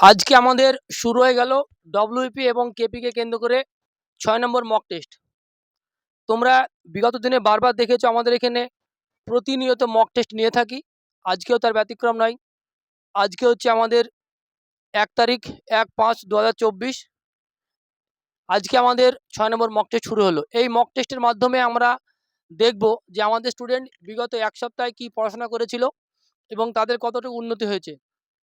আজকে আমাদের শুরু হয়ে গেল ডব্লিউপি এবং কেপিকে কেন্দ্র করে ছয় নম্বর মক টেস্ট তোমরা বিগত দিনে বারবার দেখেছ আমাদের এখানে প্রতিনিয়ত মক টেস্ট নিয়ে থাকি। আজকেও তার ব্যতিক্রম নয়। আজকে হচ্ছে আমাদের এক তারিখ, এক পাঁচ দু আজকে আমাদের ছয় নম্বর মক টেস্ট শুরু হলো। এই মক টেস্টের মাধ্যমে আমরা দেখব যে আমাদের স্টুডেন্ট বিগত এক সপ্তাহে কি পড়াশোনা করেছিল এবং তাদের কতটুকু উন্নতি হয়েছে।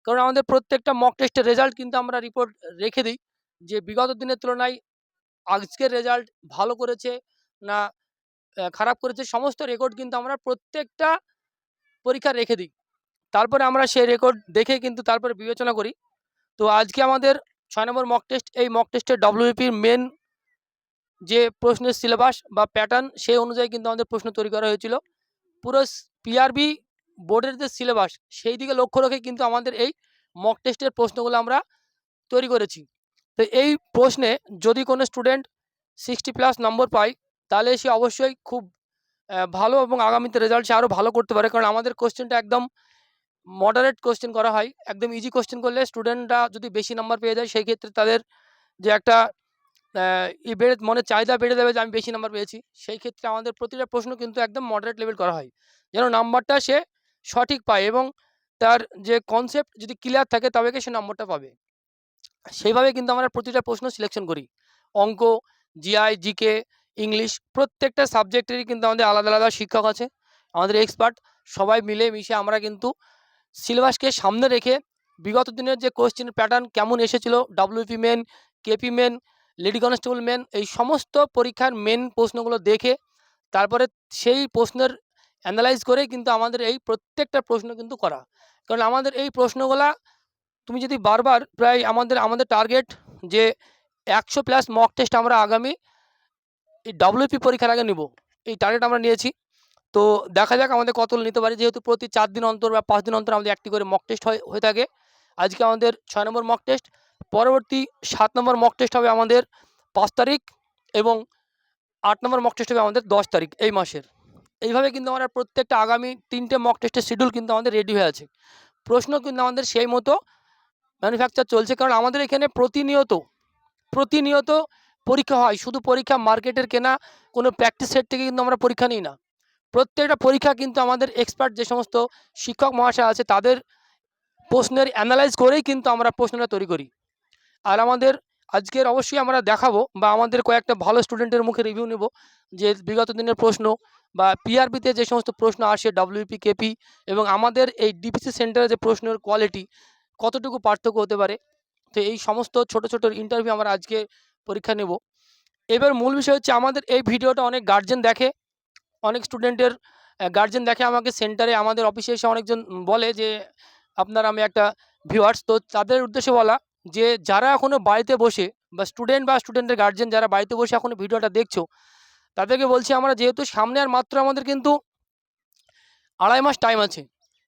কারণ আমাদের প্রত্যেকটা মক টেস্টের রেজাল্ট কিন্তু আমরা রিপোর্ট রেখে দিই যে বিগত দিনের তুলনায় আজকের রেজাল্ট ভালো করেছে না খারাপ করেছে, সমস্ত রেকর্ড কিন্তু আমরা প্রত্যেকটা পরীক্ষা রেখে দিই। তারপরে আমরা সেই রেকর্ড দেখে কিন্তু তারপরে বিবেচনা করি। তো আজকে আমাদের ছয় নম্বর মক টেস্ট এই মক টেস্টের ডব্লিউপির মেন যে প্রশ্নের সিলেবাস বা প্যাটার্ন সেই অনুযায়ী কিন্তু আমাদের প্রশ্ন তৈরি করা হয়েছিল। পুরো পিআরবি বোর্ডের যে সিলেবাস সেই দিকে লক্ষ্য রেখে কিন্তু আমাদের এই মক টেস্টের প্রশ্নগুলো আমরা তৈরি করেছি। তো এই প্রশ্নে যদি কোনো স্টুডেন্ট সিক্সটি প্লাস নম্বর পায়, তাহলে সে অবশ্যই খুব ভালো এবং আগামীতে রেজাল্ট সে আরও ভালো করতে পারে। কারণ আমাদের কোশ্চেনটা একদম মডারেট কোশ্চেন করা হয়। একদম ইজি কোশ্চেন করলে স্টুডেন্টরা যদি বেশি নাম্বার পেয়ে যায়, সেই ক্ষেত্রে তাদের যে একটা ই বেড়ে মনে চাহিদা বেড়ে যাবে যে আমি বেশি নাম্বার পেয়েছি। সেই ক্ষেত্রে আমাদের প্রতিটা প্রশ্ন কিন্তু একদম মডারেট লেভেল করা হয়। যেন নাম্বারটা সে সঠিক পায় এবং তার যে কনসেপ্ট যদি ক্লিয়ার থাকে তবেকে সে নম্বরটা পাবে। সেইভাবে কিন্তু আমরা প্রতিটা প্রশ্ন সিলেকশন করি। অঙ্ক জিআই জিকে ইংলিশ প্রত্যেকটা সাবজেক্টেরই কিন্তু আমাদের আলাদা আলাদা শিক্ষক আছে, আমাদের এক্সপার্ট সবাই মিলে মিশে আমরা কিন্তু সিলেবাসকে সামনে রেখে বিগত দিনের যে কোশ্চেন প্যাটার্ন কেমন এসেছিল WBP main KP main lady constable main এই সমস্ত পরীক্ষার মেন প্রশ্নগুলো দেখে তারপরে সেই প্রশ্নের অ্যানালাইজ করে কিন্তু আমাদের এই প্রত্যেকটা প্রশ্ন কিন্তু করা। কারণ আমাদের এই প্রশ্নগুলা তুমি যদি বারবার প্রায় আমাদের আমাদের টার্গেট যে একশো প্লাস মক টেস্ট আমরা আগামী এই ডাব্লিউপি পরীক্ষার আগে নিব, এই টার্গেট আমরা নিয়েছি। তো দেখা যাক আমাদের কতগুলো নিতে পারি। যেহেতু প্রতি চার দিন অন্তর বা পাঁচ দিন অন্তর আমাদের একটি করে মক টেস্ট হয়, হয়ে থাকে। আজকে আমাদের ছয় নম্বর মক টেস্ট পরবর্তী সাত নম্বর মক টেস্ট হবে আমাদের পাঁচ তারিখ এবং আট নম্বর মক টেস্ট হবে আমাদের দশ তারিখ এই মাসের। এইভাবে কিন্তু আমরা প্রত্যেকটা আগামী তিনটে মক টেস্টের শিডিউল কিন্তু আমাদের রেডি হয়ে আছে। প্রশ্ন কিন্তু আমাদের সেই মতো ম্যানুফ্যাকচার চলছে, কারণ আমাদের এখানে প্রতিনিয়ত প্রতিনিয়ত পরীক্ষা হয়। শুধু পরীক্ষা মার্কেটের কেনা, কোনো প্র্যাকটিস সেট থেকে কিন্তু আমরা পরীক্ষা নিই না। প্রত্যেকটা পরীক্ষা কিন্তু আমাদের এক্সপার্ট যে সমস্ত শিক্ষক মহাশয় আছে, তাদের প্রশ্নের অ্যানালাইজ করেই কিন্তু আমরা প্রশ্নটা তৈরি করি। আর আমাদের আজকের অবশ্যই আমরা দেখাবো বা আমাদের কয়েকটা ভালো স্টুডেন্টের মুখে রিভিউ নেব যে বিগত দিনের প্রশ্ন বা পিআরবিতে যে সমস্ত প্রশ্ন আসে ডাব্লিউপি কেপি এবং আমাদের এই ডিপিসি সেন্টারে যে প্রশ্নের কোয়ালিটি কতটুকু পার্থক্য হতে পারে, তো এই সমস্ত ছোট ছোট ইন্টারভিউ আমরা আজকে পরীক্ষা নেব। এবার মূল বিষয় হচ্ছে আমাদের এই ভিডিওটা অনেক গার্জেন দেখে, অনেক স্টুডেন্টের গার্জেন দেখে আমাকে সেন্টারে আমাদের অফিসে এসে অনেকজন বলে যে, আপনার আমি একটা ভিউয়ার্স তো তাদের উদ্দেশ্যে বলা যে, যারা এখনও বাড়িতে বসে বা স্টুডেন্ট বা স্টুডেন্টের গার্জেন যারা বাড়িতে বসে এখনও ভিডিওটা দেখছ তাদেরকে বলছি, আমরা যেহেতু সামনে আর মাত্র আমাদের কিন্তু আড়াই মাস টাইম আছে।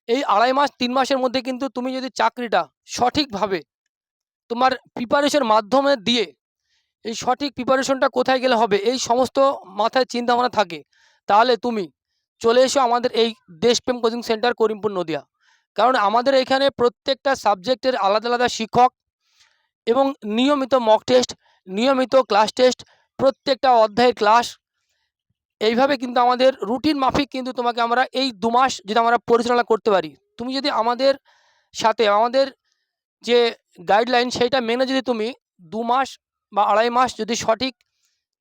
এই আড়াই মাস, তিন মাসের মধ্যে কিন্তু তুমি যদি চাকরিটা সঠিকভাবে তোমার প্রিপারেশন মাধ্যমে দিয়ে এই সঠিক প্রিপারেশনটা কোথায় গেলে হবে, এই সমস্ত মাথায় চিন্তা ভাবনা থাকে, তাহলে তুমি চলে এসো আমাদের এই দেশপ্রেম কোচিং সেন্টার করিমপুর নদিয়া। কারণ আমাদের এখানে প্রত্যেকটা সাবজেক্টের আলাদা আলাদা শিক্ষক এবং নিয়মিত মক টেস্ট নিয়মিত ক্লাস টেস্ট প্রত্যেকটা অধ্যায়ের ক্লাস এইভাবে কিন্তু আমাদের রুটিন মাফিক কিন্তু তোমাকে আমরা এই দু মাস যদি আমরা পরিচালনা করতে পারি, তুমি যদি আমাদের সাথে, আমাদের যে গাইডলাইন সেইটা মেনে যদি তুমি দু মাস বা আড়াই মাস যদি সঠিক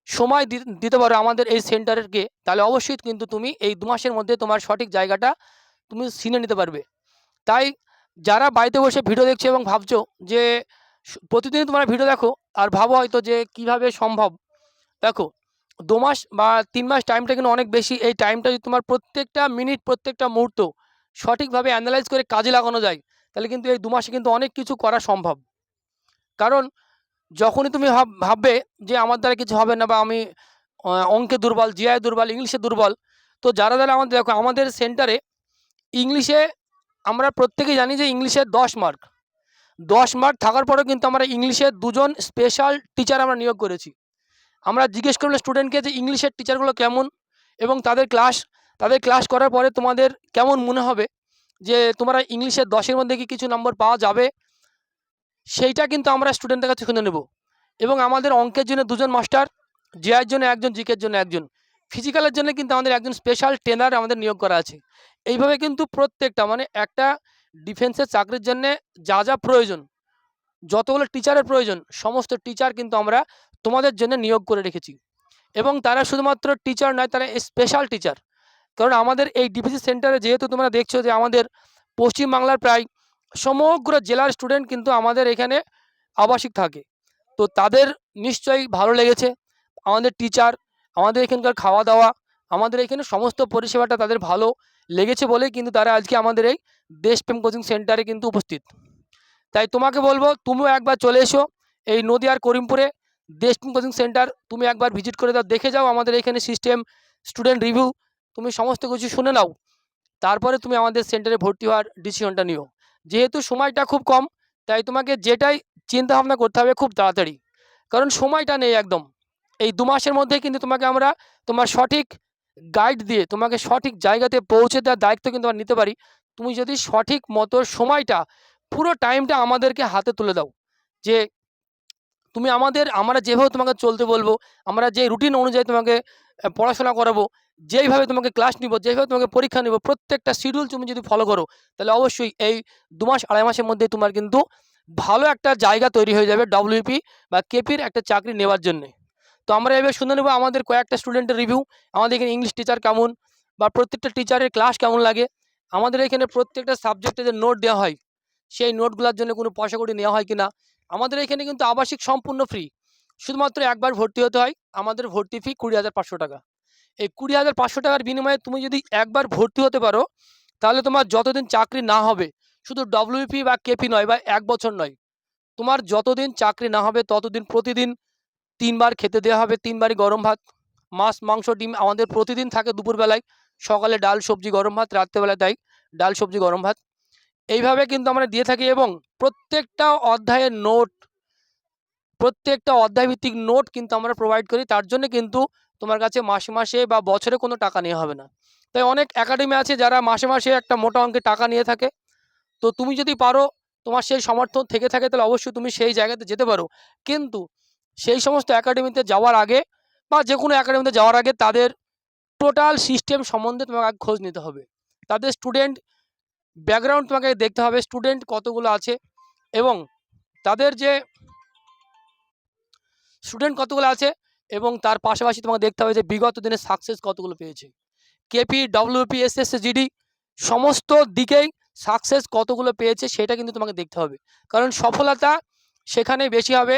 সময় দিতে পারো আমাদের এই সেন্টারকে তাহলে অবশ্যই কিন্তু তুমি এই দু মাসের মধ্যে তোমার সঠিক জায়গাটা তুমি চিনে নিতে পারবে। তাই যারা বাড়িতে বসে ভিডিও দেখছ এবং ভাবছ যে স- প্রতিদিন তোমরা ভিডিও দেখো, আর ভাবো হয়তো যে কীভাবে সম্ভব। দেখো দু মাস বা তিন মাস টাইমটা কিন্তু অনেক বেশি। এই টাইমটা যদি তোমার প্রত্যেকটা মিনিট প্রত্যেকটা মুহূর্ত সঠিকভাবে অ্যানালাইজ করে কাজে লাগানো যায়, তাহলে কিন্তু এই দু মাসে কিন্তু অনেক কিছু করা সম্ভব। কারণ যখনই তুমি ভাব, ভাববে যে আমার দ্বারা কিছু হবে না বা আমি অঙ্কে দুর্বল জিআই দুর্বল ইংলিশে দুর্বল, তো যারা যারা আমাদের, দেখো আমাদের সেন্টারে ইংলিশে আমরা প্রত্যেকেই জানি যে ইংলিশে দশ মার্ক দশ মার্ক থাকার পরেও কিন্তু আমরা ইংলিশে দুজন স্পেশাল টিচার আমরা নিয়োগ করেছি। আমরা জিজ্ঞেস করলে স্টুডেন্টকে যে ইংলিশের টিচারগুলো কেমন? এবং তাদের ক্লাস তাদের ক্লাস করার পরে তোমাদের কেমন মনে হবে? যে তোমরা ইংলিশের দশের মধ্যে কি কিছু নম্বর পাওয়া যাবে? সেইটা কিন্তু আমরা স্টুডেন্টদের কাছে শুনে নেব। এবং আমাদের অঙ্কের জন্য দুজন মাস্টার জিআইয়ের জন্য একজন জিকের জন্য একজন। ফিজিক্যালের জন্য কিন্তু আমাদের একজন স্পেশাল ট্রেনার আমাদের নিয়োগ করা আছে। এইভাবে কিন্তু প্রত্যেকটা মানে একটা ডিফেন্সের চাকরির জন্যে যা যা প্রয়োজন, যতগুলো টিচারের প্রয়োজন, সমস্ত টিচার কিন্তু আমরা তোমাদের জন্য নিয়োগ করে রেখেছি। এবং তারা শুধুমাত্র টিচার নয়, তারা স্পেশাল টিচার কারণ আমাদের এই ডিপিসি সেন্টারে যেহেতু তোমরা দেখছ যে আমাদের পশ্চিমবাংলার প্রায় সমগ্র জেলার স্টুডেন্ট কিন্তু আমাদের এখানে আবাসিক থাকে। তো তাদের নিশ্চয়ই ভালো লেগেছে। আমাদের টিচার আমাদের এখানকার খাওয়া দাওয়া আমাদের এখানে সমস্ত পরিষেবাটা তাদের ভালো লেগেছে বলেই কিন্তু তারা আজকে আমাদের এই দেশপ্রেম কোচিং সেন্টারে কিন্তু উপস্থিত। তাই তোমাকে বলব, তুমিও একবার চলে এসো এই নদিয়ার করিমপুরে। দেশপ্রেম কোচিং সেন্টার তুমি একবার ভিজিট করে দাও, দেখে যাও আমাদের এখানে সিস্টেম স্টুডেন্ট রিভিউ তুমি সমস্ত কিছু শুনে নাও। তারপরে তুমি আমাদের সেন্টারে ভর্তি হওয়ার ডিসিশনটা নিও। যেহেতু সময়টা খুব কম, তাই তোমাকে যেটাই চিন্তা ভাবনা করতে হবে খুব তাড়াতাড়ি। কারণ সময়টা নেই একদম। এই দু মাসের মধ্যে কিন্তু তোমাকে আমরা তোমার সঠিক গাইড দিয়ে, তোমাকে সঠিক জায়গাতে পৌঁছে দেওয়ার দায়িত্ব কিন্তু আমরা নিতে পারি। তুমি যদি সঠিক মতো সময়টা, পুরো টাইমটা আমাদেরকে হাতে তুলে দাও। যে তুমি আমাদের, আমরা যেভাবে তোমাকে চলতে বলব, আমরা যে রুটিন অনুযায়ী তোমাকে পড়াশোনা করাবো, যেইভাবে তোমাকে ক্লাস নিব, যেইভাবে তোমাকে পরীক্ষা নিব, প্রত্যেকটা শিডিউল তুমি যদি ফলো করো, তাহলে অবশ্যই এই দু মাস আড়াই মাসের মধ্যে তোমার কিন্তু ভালো একটা জায়গা তৈরি হয়ে যাবে ডব্লিউপি বা কেপির একটা চাকরি নেওয়ার জন্যে। তো আমরা এবার শুনে নেব আমাদের কয়েকটা স্টুডেন্টের রিভিউ আমাদের এখানে ইংলিশ টিচার কেমন বা প্রত্যেকটা টিচারের ক্লাস কেমন লাগে, আমাদের এখানে প্রত্যেকটা সাবজেক্টে যে নোট দেওয়া হয়, সেই নোটগুলোর জন্য কোনো পয়সা করে নেওয়া হয় কিনা আমাদের এখানে কিন্তু আবাসিক সম্পূর্ণ ফ্রি শুধুমাত্র একবার ভর্তি হতে হয়, আমাদের ভর্তি ফি কুড়ি হাজার পাঁচশো টাকা। এই কুড়ি হাজার পাঁচশো টাকার বিনিময়ে তুমি যদি একবার ভর্তি হতে পারো, তাহলে তোমার যতদিন চাকরি না হবে, শুধু ডব্লিউপি বা কেপি নয় বা এক বছর নয়, তোমার যতদিন চাকরি না হবে ততদিন প্রতিদিন তিনবার খেতে দেওয়া হবে, তিনবারই গরম ভাত। মাছ, মাংস, ডিম আমাদের প্রতিদিন থাকে দুপুরবেলায়, সকালে ডাল, সবজি, গরম ভাত, রাত্রেবেলায় তাই ডাল, সবজি, গরম ভাত। এইভাবে কিন্তু আমরা দিয়ে থাকি এবং প্রত্যেকটা অধ্যায়ের নোট প্রত্যেকটা অধ্যায়ভিত্তিক নোট কিন্তু আমরা প্রোভাইড করি। তার জন্য কিন্তু তোমার কাছে মাসে মাসে বা বছরে কোনো টাকা নেওয়া হবে না। তাই অনেক একাডেমি আছে যারা মাসে মাসে একটা মোটা অঙ্কের টাকা নিয়ে থাকে। তো তুমি যদি পারো, তোমার সেই সমর্থন থেকে থাকে, তাহলে অবশ্যই তুমি সেই জায়গাতে যেতে পারো। কিন্তু সেই সমস্ত একাডেমিতে যাওয়ার আগে বা যে কোনো একাডেমিতে যাওয়ার আগে তাদের টোটাল সিস্টেম সম্বন্ধে তোমাকে খোঁজ নিতে হবে। তাদের স্টুডেন্ট ব্যাকগ্রাউন্ড তোমাকে দেখতে হবে স্টুডেন্ট কতগুলো আছে এবং তাদের যে স্টুডেন্ট কতগুলো আছে এবং তার পাশাপাশি তোমাকে দেখতে হবে যে বিগত দিনে সাকসেস কতগুলো পেয়েছে। কেপি ডব্লিউপি জিডি সমস্ত দিকেই সাকসেস কতগুলো পেয়েছে সেটা কিন্তু তোমাকে দেখতে হবে। কারণ সফলতা সেখানে বেশি হবে,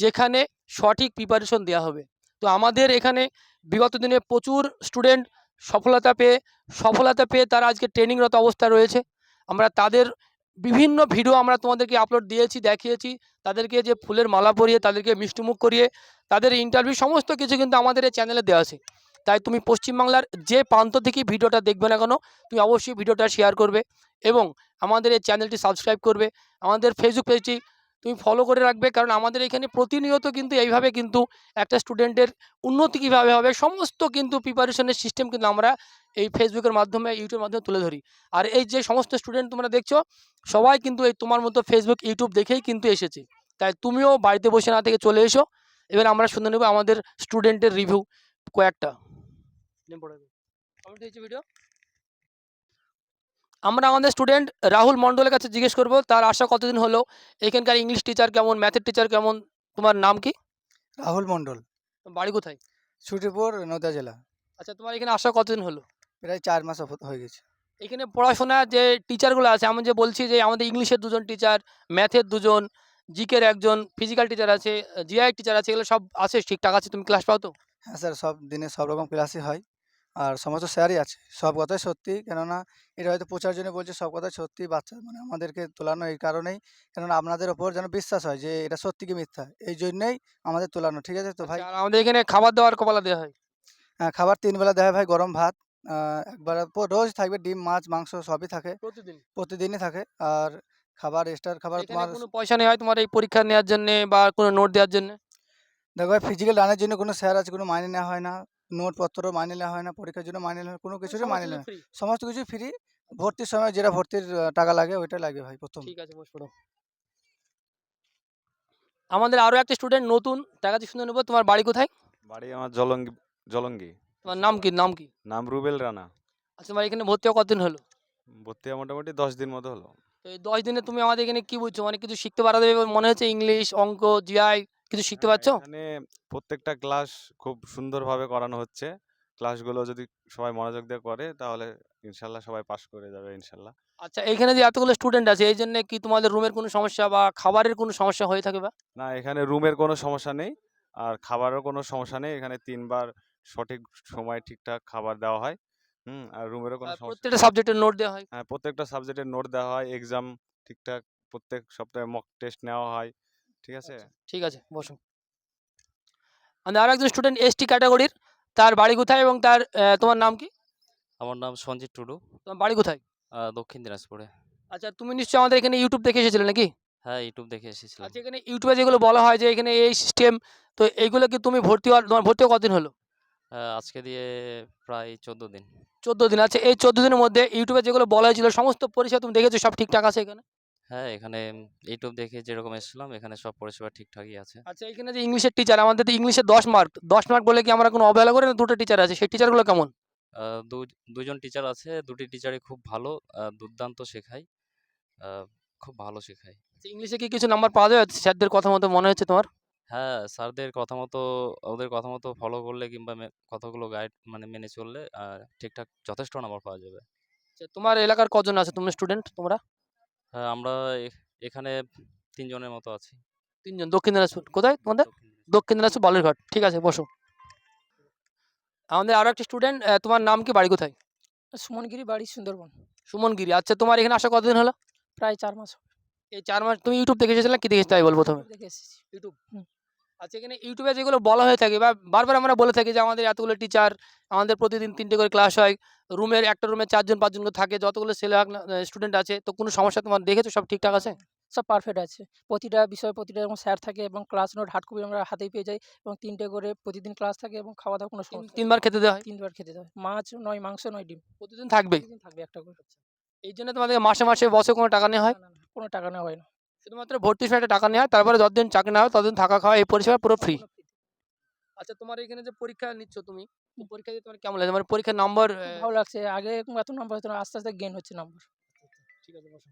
যেখানে সঠিক প্রিপারেশন দেওয়া হবে। তো আমাদের এখানে বিগত দিনে প্রচুর স্টুডেন্ট সফলতা পেয়ে সফলতা পেয়ে তারা আজকে ট্রেনিংরত অবস্থায় রয়েছে। আমরা তাদের বিভিন্ন ভিডিও আমরা তোমাদেরকে আপলোড দিয়েছি, দেখিয়েছি। তাদেরকে যে ফুলের মালা পরিয়ে, তাদেরকে মিষ্টিমুখ করিয়ে, তাদের ইন্টারভিউ সমস্ত কিছু কিন্তু আমাদের এই চ্যানেলে দেওয়া আছে। তাই তুমি পশ্চিমবাংলার যে প্রান্ত থেকে ভিডিওটা দেখবে না কেন, তুমি অবশ্যই ভিডিওটা শেয়ার করবে এবং আমাদের এই চ্যানেলটি সাবস্ক্রাইব করবে। আমাদের ফেসবুক পেজটি তুমি ফলো করে রাখবে। কারণ আমাদের এখানে প্রতিনিয়ত কিন্তু এইভাবে কিন্তু একটা স্টুডেন্টের উন্নতি কীভাবে হবে, সমস্ত কিন্তু প্রিপারেশনের সিস্টেম কিন্তু আমরা এই ফেসবুকের মাধ্যমে ইউটিউবের মাধ্যমে তুলে ধরি। আর এই যে সমস্ত স্টুডেন্ট তোমরা দেখছ, সবাই কিন্তু এই তোমার মতো ফেসবুক ইউটিউব দেখেই কিন্তু এসেছে। তাই তুমিও বাড়িতে বসে না থেকে চলে এসো। এবার আমরা শুনে নেব আমাদের স্টুডেন্টের রিভিউ কয়েকটা। ভিডিও আমরা আমাদের স্টুডেন্ট রাহুল মণ্ডলের কাছে জিজ্ঞেস করব তার আশা কতদিন হলো? এখানকার ইংলিশ টিচার কেমন? ম্যাথের টিচার কেমন? তোমার নাম কি? রাহুল মণ্ডল। বাড়ি কোথায়? ছুটিপুর নদিয়া জেলা। আচ্ছা তোমার এখানে আসা কতদিন হলো? প্রায় চার মাস হয়ে গেছে। এখানে পড়াশোনা যে টিচারগুলো আছে আমি যে বলছি যে আমাদের ইংলিশের দুজন টিচার ম্যাথের দুজন জিকের একজন ফিজিক্যাল টিচার আছে জিআই টিচার আছে এগুলো সব আছে ঠিকঠাক আছে? তুমি ক্লাস পাও তো? হ্যাঁ স্যার সব দিনে সব রকম ক্লাসই হয়। আর সমস্ত স্যারই আছে। সব কথাই সত্যি। কেননা এটা হয়তো প্রচার জন্য বলছে সব কথাই সত্যি। বাচ্চা মানে আমাদেরকে তোলানো এই কারণেই। কেননা আপনাদের ওপর যেন বিশ্বাস হয় যে এটা সত্যি কি মিথ্যা। এই জন্যই আমাদের তোলানো। ঠিক আছে তো ভাই? আচ্ছা, আমাদের এখানে খাবার দাবার কপালা দেওয়া হয়? হ্যাঁ, খাবার তিন বেলা দেয় ভাই গরম ভাত। একবার রোজ থাকবে ডিম মাছ মাংস সবই থাকে। প্রতিদিন? প্রতিদিনই থাকে। আর খাবার এক্সট্রা খাবার তোমার কোনো পয়সা নেওয়া হয় তোমার এই পরীক্ষা নেওয়ার জন্য বা কোনো নোট দেওয়ার জন্য? দেখো ভাই ফিজিক্যাল রানের জন্য কোনো স্যার আছে কোনো মাইনে নেওয়া হয় না। নোটপত্র মাইনে নেওয়া হয় না পরীক্ষার জন্য মাইনে নেওয়া হয় কোনো কিছুরই মাইনে নেওয়া হয় সমস্ত কিছু ফ্রি ভর্তির সময় যেটা ভর্তির টাকা লাগে ওইটা লাগে ভাই প্রথম। ঠিক আছে বস পড়ো। আমাদের আরও একটা স্টুডেন্ট নতুন তার কাছে শুনে নেব তোমার বাড়ি কোথায়? বাড়ি আমার জলঙ্গি জলঙ্গি। তোমার নাম কি নাম কি? নাম রুবেল রানা। আচ্ছা তোমার এখানে ভর্তি হওয়া কতদিন হলো? ভর্তি হওয়া মোটামুটি দশ দিন মতো হলো। তো এই দশ দিনে তুমি আমাদের এখানে কি বুঝছ? মানে কিছু শিখতে পারা দেবে মনে হচ্ছে? ইংলিশ অঙ্ক জিআই কিছু শিখতে হ্যাঁ, পারছ? এখানে প্রত্যেকটা ক্লাস খুব সুন্দরভাবে করানো হচ্ছে। ক্লাসগুলো যদি সবাই মনোযোগ দিয়ে করে তাহলে ইনশাল্লাহ সবাই পাস করে যাবে ইনশাল্লাহ। আচ্ছা এখানে যে এতগুলো স্টুডেন্ট আছে এই জন্য কি তোমাদের রুমের কোনো সমস্যা বা খাবারের কোনো সমস্যা হয়ে থাকে বা? না এখানে রুমের কোনো সমস্যা নেই। আর খাবারের কোনো সমস্যা নেই। এখানে তিনবার সঠিক সময় ঠিকঠাক খাবার দেওয়া হয়। হুম আর রুমেরও কোনো আর সমস্যা প্রত্যেকটা সাবজেক্টের নোট দেওয়া হয়। হ্যাঁ প্রত্যেকটা সাবজেক্টের নোট দেওয়া হয় এক্সাম ঠিকঠাক প্রত্যেক সপ্তাহে মক টেস্ট নেওয়া হয়। ঠিক আছে? আচ্ছা, ঠিক আছে বসো আমাদের আর একজন স্টুডেন্ট এসটি ক্যাটাগরির তার বাড়ি কোথায় এবং তার তোমার নাম কি? আমার নাম সঞ্জিত টুডু। তোমার বাড়ি কোথায়? দক্ষিণ দিনাজপুরে। আচ্ছা তুমি নিশ্চয়ই আমাদের এখানে ইউটিউব দেখে এসেছিলে নাকি? হ্যাঁ ইউটিউব দেখে এসেছিলাম। আচ্ছা এখানে ইউটিউবে যেগুলো বলা হয় যে এখানে এই সিস্টেম তো এইগুলো কি তুমি ভর্তি হওয়ার তোমার ভর্তি কতদিন হলো? আজকে দিয়ে প্রায় চোদ্দ দিন। চোদ্দ দিন আছে এই চোদ্দ দিনের মধ্যে ইউটিউবে যেগুলো বলা হয়েছিল সমস্ত পরিষেবা তুমি দেখেছ সব ঠিকঠাক আছে এখানে? হ্যাঁ এখানে ইউটিউব দেখে যেরকম এসেছিলাম এখানে সব পরিষেবা ঠিকঠাকই আছে। আচ্ছা এখানে যে ইংলিশের টিচার আমাদের তো ইংলিশে দশ মার্ক দশ মার্ক বলে কি আমরা কোনো অবহেলা করি না? দুটো টিচার আছে সেই টিচারগুলো কেমন? দু- দুজন টিচার আছে দুটি টিচারই খুব ভালো দুর্দান্ত শেখায় খুব ভালো শেখায়। ইংলিশে কি কিছু নাম্বার পাওয়া যাবে স্যারদের কথা মতো মনে হচ্ছে তোমার? হ্যাঁ স্যারদের কথা মতো ওদের কথা মতো ফলো করলে কিংবা মে- কতগুলো গাইড মানে মেনে চললে আহ, ঠিকঠাক যথেষ্ট নাম্বার পাওয়া যাবে। আচ্ছা, তোমার এলাকার কজন আছে? তুমি স্টুডেন্ট তোমরা? হ্যাঁ আমরা এ- এখানে তিনজনের মতো আছি। তিনজন দক্ষিণ দিনাজপুর। কোথায় তোমাদের? দক্ষিণ দিনাজপুর। বালুরঘাট। ঠিক আছে বসো। আমাদের আরও একটা স্টুডেন্ট তোমার নাম কি বাড়ি কোথায়? সুমনগিরি বাড়ি সুন্দরবন। সুমনগিরি। আচ্ছা তোমার এখানে আসা কতদিন হলো? প্রায় চার মাস এই চার মাস তুমি ইউটিউব দেখে এসেছিলে কি দেখেছি তাই বলব প্রথমে। দেখে এসেছি। ইউটিউব। আচ্ছা এখানে ইউটিউবে যেগুলো বলা হয়ে থাকে বা বারবার আমরা বলে থাকি যে আমাদের এতগুলো টিচার আমাদের প্রতিদিন তিনটে করে ক্লাস হয় রুমের একটা রুমে চারজন পাঁচজন করে থাকে যতগুলো ছেলে স্টুডেন্ট আছে তো কোনো সমস্যা তোমার দেখেছ? সব ঠিকঠাক আছে? সব পারফেক্ট আছে। প্রতিটা বিষয় প্রতিটা যেমন স্যার থাকে এবং ক্লাস নোট হার্ড কপি আমরা হাতেই পেয়ে যাই এবং তিনটে করে প্রতিদিন ক্লাস থাকে এবং খাওয়া দাওয়া কোনো সমস্যা তিনবার খেতে দেওয়া হয়? তিনবার খেতে দেয় মাছ নয় মাংস নয় ডিম। প্রতিদিন থাকবে? থাকবে একটা করে। এই জন্য তোমাদের মাসে মাসে বসে কোনো টাকা নেওয়া হয়? কোনো টাকা নেওয়া হয় না। শুধুমাত্র ভর্তি ফি একটা টাকা নেওয়া তারপরে যতদিন চাকরি নেওয়া হয় ততদিন থাকা খাওয়া এই পরিষেবা পুরো ফ্রি আচ্ছা তোমার এখানে যে পরীক্ষা নিচ্ছ তুমি পরীক্ষা দিয়ে তোমার কেমন লাগে মানে পরীক্ষার নম্বর ভালো লাগছে। আগে এরকম এত নাম্বার হতো আস্তে আস্তে গেন হচ্ছে নাম্বার ঠিক আছে বসো।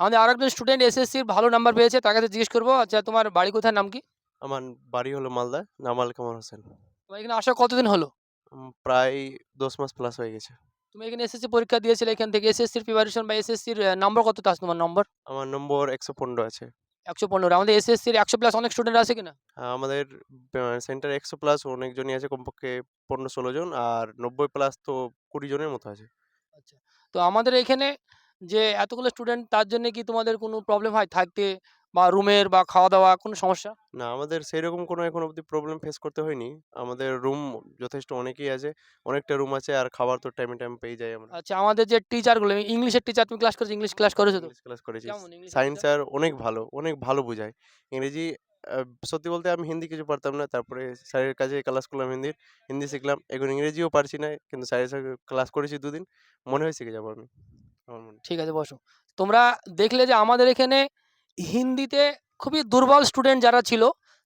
আমাদের আরও একজন স্টুডেন্ট এসএসসির ভালো নাম্বার পেয়েছে তার কাছে জিজ্ঞেস করব। আচ্ছা তোমার বাড়ি কোথায় নাম কি? আমার বাড়ি হলো মালদা নামাল কামাল হোসেন। তোমার এখানে আসা কতদিন হলো? প্রায় দশ মাস প্লাস হয়ে গেছে। তুমি এখানে এসএসসি পরীক্ষা দিয়েছিলে এখান থেকে এসএসসির প্রিপারেশন বা এসএসসির নম্বর কত আছে তোমার নম্বর আমার নম্বর একশো পনেরো আছে। একশো পনেরো আমাদের এসএসসির একশো প্লাস অনেক স্টুডেন্ট আছে কিনা? আহ, আমাদের সেন্টার একশো প্লাস অনেকজনই আছে কমপক্ষে পনেরো ষোলো জন আর নব্বই প্লাস তো কুড়ি জনের মতো আছে। আচ্ছা তো আমাদের এখানে যে এতগুলো স্টুডেন্ট তার জন্য কি তোমাদের কোনো প্রবলেম হয় থাকতে? বা রুমের বা খাওয়া দাওয়া কোনো সমস্যা? না আমাদের সেই রকম কোনো এখন অবধি প্রবলেম ফেস করতে হয়নি। আমাদের রুম যথেষ্ট অনেকেই আছে অনেকটা রুম আছে আর খাবার তো টাইমে টাইম পেয়ে যাই আমরা। আচ্ছা আমাদের যে টিচারগুলো ইংলিশের টিচার তুমি ক্লাস করেছ ইংলিশ ক্লাস করেছ তো? ইংলিশ ক্লাস করেছি। সায়েন্স স্যার অনেক ভালো অনেক ভালো বোঝায়। ইংরেজি সত্যি বলতে আমি হিন্দি কিছু পারতাম না তারপরে স্যারের কাছে ক্লাস করলাম হিন্দির। হিন্দি শিখলাম এখন ইংরেজিও পারছি না কিন্তু স্যারের সাথে ক্লাস করেছি দুদিন। মনে হয় শিখে যাব আমি। ঠিক আছে বসো। তোমরা দেখলে যে আমাদের এখানে হিন্দিতে খুবই দুর্বল স্টুডেন্ট যারা ছিল,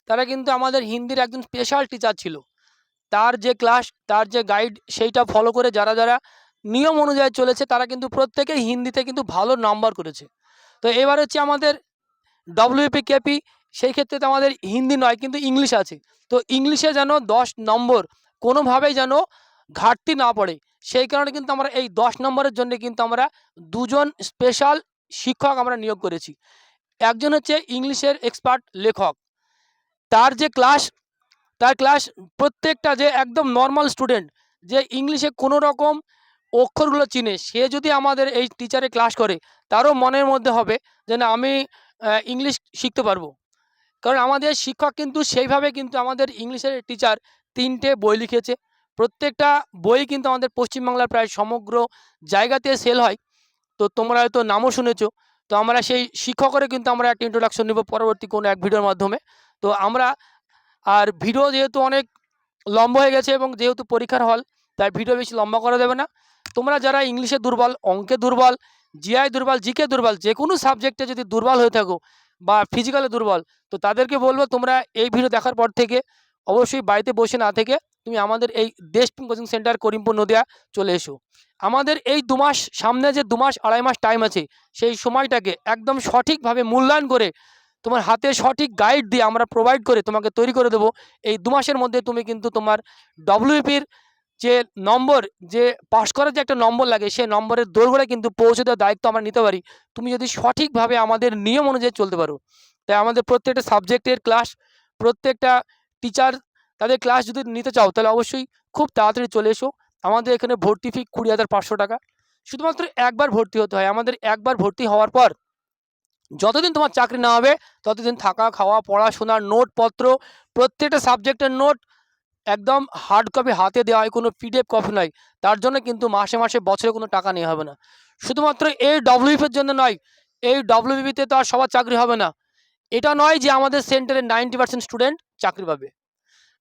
তারা কিন্তু আমাদের হিন্দির একজন স্পেশাল টিচার ছিল। তার যে ক্লাস তার যে গাইড সেইটা ফলো করে যারা যারা নিয়ম অনুযায়ী চলেছে, তারা কিন্তু প্রত্যেকেই হিন্দিতে কিন্তু ভালো নাম্বার করেছে। তো এবার হচ্ছে আমাদের ডব্লিউপি কেপি সেই ক্ষেত্রে তো আমাদের হিন্দি নয়, কিন্তু ইংলিশ আছে। তো ইংলিশে যেন দশ নম্বর কোনোভাবেই যেন ঘাটতি না পড়ে, সেই কারণে কিন্তু আমরা এই দশ নম্বরের জন্য কিন্তু আমরা দুজন স্পেশাল শিক্ষক আমরা নিয়োগ করেছি। একজন হচ্ছে ইংলিশের এক্সপার্ট লেখক। তার যে ক্লাস তার ক্লাস প্রত্যেকটা যে একদম নর্মাল স্টুডেন্ট যে ইংলিশে কোনো রকম অক্ষরগুলো চিনে, সে যদি আমাদের এই টিচারে ক্লাস করে, তারও মনের মধ্যে হবে যে না, আমি ইংলিশ শিখতে পারব। কারণ আমাদের শিক্ষক কিন্তু সেইভাবে কিন্তু আমাদের ইংলিশের টিচার তিনটে বই লিখেছে। প্রত্যেকটা বই কিন্তু আমাদের পশ্চিমবাংলার প্রায় সমগ্র জায়গাতে সেল হয়। তো তোমরা হয়তো নামও শুনেছো। তো আমরা সেই শিক্ষকেরও কিন্তু আমরা একটা ইন্ট্রোডাকশন নেব পরবর্তী কোনো এক ভিডিওর মাধ্যমে। তো আমরা আর ভিডিও যেহেতু অনেক লম্বা হয়ে গেছে এবং যেহেতু পরীক্ষার হল, তাই ভিডিও বেশি লম্বা করা যাবে না। তোমরা যারা ইংলিশে দুর্বল, অঙ্কে দুর্বল, জিআই দুর্বল, জিকে দুর্বল যে কোনো সাবজেক্টে যদি দুর্বল হয়ে থাকো বা ফিজিক্যালি দুর্বল, তো তাদেরকে বলব তোমরা এই ভিডিও দেখার পর থেকে অবশ্যই বাড়িতে বসে না থেকে তুমি আমাদের এই দেশ কোচিং সেন্টার করিমপুর নদিয়া চলে এসো। আমাদের এই দু মাস সামনে যে দু মাস, আড়াই মাস টাইম আছে, সেই সময়টাকে একদম সঠিকভাবে মূল্যায়ন করে, তোমার হাতে সঠিক গাইড দিয়ে আমরা প্রোভাইড করে তোমাকে তৈরি করে দেবো। এই দু মাসের মধ্যে তুমি কিন্তু তোমার ডব্লিউপির যে নম্বর, যে পাস করার যে একটা নম্বর লাগে, সেই নম্বরের দোরগোড়ায় কিন্তু পৌঁছে দেওয়ার দায়িত্ব আমরা নিতে পারি। তুমি যদি সঠিকভাবে আমাদের নিয়ম অনুযায়ী চলতে পারো, তাই আমাদের প্রত্যেকটা সাবজেক্টের ক্লাস প্রত্যেকটা টিচার তাদের ক্লাস যদি নিতে চাও, তাহলে অবশ্যই খুব তাড়াতাড়ি চলে এসো। আমাদের এখানে ভর্তি ফি কুড়ি হাজার পাঁচশো টাকা। শুধুমাত্র একবার ভর্তি হতে হয়। আমাদের একবার ভর্তি হওয়ার পর যতদিন তোমার চাকরি না হবে, ততদিন থাকা, খাওয়া, পড়াশোনার নোটপত্র, প্রত্যেকটা সাবজেক্টের নোট একদম হার্ড কপি হাতে দেওয়া হয়। কোনো পিডিএফ কপি নয়। তার জন্য কিন্তু মাসে মাসে, বছরে কোনো টাকা নেওয়া হবে না। শুধুমাত্র এই ডব্লিউপির জন্য নয় এই ডব্লিউবিতে তো আর সবার চাকরি হবে না। এটা নয় যে আমাদের সেন্টারে নাইনটি পার্সেন্ট স্টুডেন্ট চাকরি পাবে।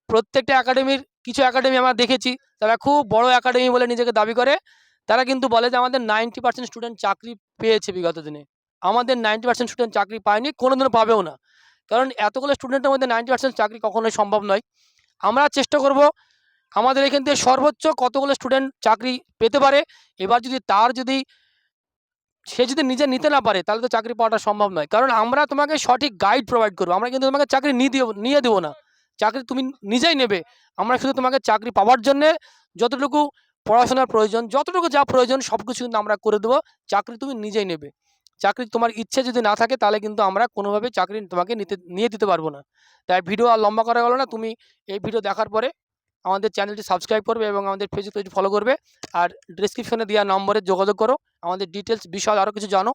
প্রত্যেকটা একাডেমির কিছু একাডেমি আমরা দেখেছি। তারা খুব বড় একাডেমি বলে নিজেকে দাবি করে। তারা কিন্তু বলে যে, আমাদের নাইনটি পার্সেন্ট স্টুডেন্ট চাকরি পেয়েছে বিগত দিনে। আমাদের নাইনটি পার্সেন্ট স্টুডেন্ট চাকরি পায়নি, কোনোদিনও পাবেও না। কারণ এতগুলো স্টুডেন্টের মধ্যে নাইনটি পার্সেন্ট চাকরি কখনোই সম্ভব নয়। আমরা চেষ্টা করব আমাদের এখান থেকে সর্বোচ্চ কতগুলো স্টুডেন্ট চাকরি পেতে পারে। এবার যদি তার যদি, সে যদি নিজে নিতে না পারে, তাহলে তো চাকরি পাওয়াটা সম্ভব নয়। কারণ আমরা তোমাকে সঠিক গাইড প্রোভাইড করব। আমরা কিন্তু তোমাকে চাকরি নিয়ে দিব নিয়ে দেবো না। চাকরি তুমি নিজেই নেবে। আমরা শুধু তোমাকে চাকরি পাওয়ার জন্যে যতটুকু পড়াশোনার প্রয়োজন, যতটুকু যা প্রয়োজন সব কিছু কিন্তু আমরা করে দেবো। চাকরি তুমি নিজেই নেবে। চাকরি তোমার ইচ্ছে যদি না থাকে তাহলে কিন্তু আমরা কোনোভাবে চাকরি তোমাকে নিতে, নিয়ে দিতে পারব না। তাই ভিডিও আর লম্বা করা গেলো না, তুমি এই ভিডিও দেখার পরে আমাদের চ্যানেলটি সাবস্ক্রাইব করবে এবং আমাদের ফেসবুক পেজ ফলো করবে। আর ডিসক্রিপশনে দেওয়া নম্বরে যোগাযোগ করো। আমাদের ডিটেলস বিষয় আরও কিছু জানো।